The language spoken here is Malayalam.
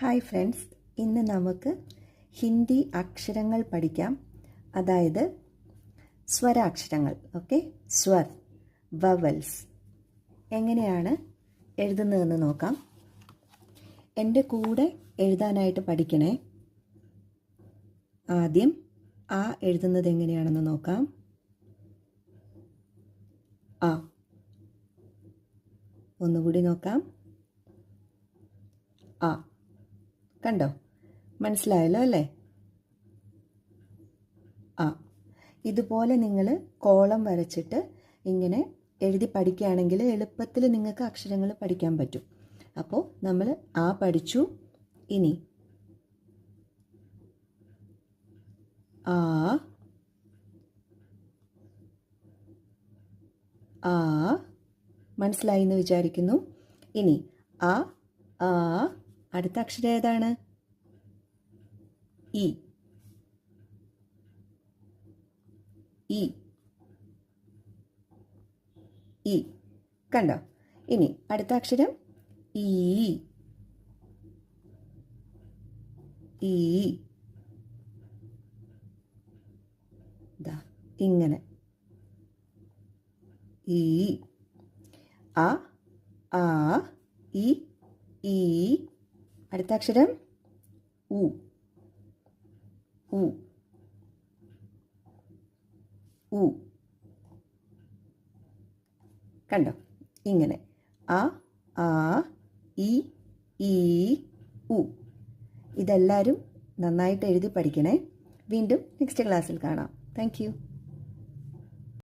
ഹായ് ഫ്രണ്ട്സ് ഇന്ന് നമുക്ക് ഹിന്ദി അക്ഷരങ്ങൾ പഠിക്കാം. അതായത് സ്വരാക്ഷരങ്ങൾ ഓക്കെ? സ്വർ വവൽസ്. എങ്ങനെയാണ് എഴുതുന്നതെന്ന് നോക്കാം. എന്റെ കൂടെ എഴുതാനായിട്ട് പഠിക്കണേ. ആദ്യം ആ എഴുതുന്നത് എങ്ങനെയാണെന്ന് നോക്കാം. ആ. ഒന്നുകൂടി നോക്കാം. ആ. കണ്ടോ? മനസ്സിലായല്ലോ അല്ലേ? ആ ഇതുപോലെ നിങ്ങൾ കോളം വരച്ചിട്ട് ഇങ്ങനെ എഴുതി പഠിക്കുകയാണെങ്കിൽ എളുപ്പത്തിൽ നിങ്ങൾക്ക് അക്ഷരങ്ങൾ പഠിക്കാൻ പറ്റും. അപ്പോൾ നമ്മൾ ആ പഠിച്ചു. ഇനി ആ ആ മനസ്സിലായി എന്ന് വിചാരിക്കുന്നു. ഇനി ആ ആ അടുത്ത അക്ഷരം ഏതാണ്? ഇ. ഇ. ഇ. കണ്ടോ? ഇനി അടുത്ത അക്ഷരം ഈ ഈ ഇങ്ങനെ. ഈ അ ആ ഇ ഈ അടുത്ത അക്ഷരം ഉ ഉ ഉ കണ്ടോ? ഇങ്ങനെ. അ ആ ഇ ഈ ഉ. ഇതെല്ലാവരും നന്നായിട്ട് എഴുതി പഠിക്കണേ. വീണ്ടും നെക്സ്റ്റ് ക്ലാസ്സിൽ കാണാം. താങ്ക്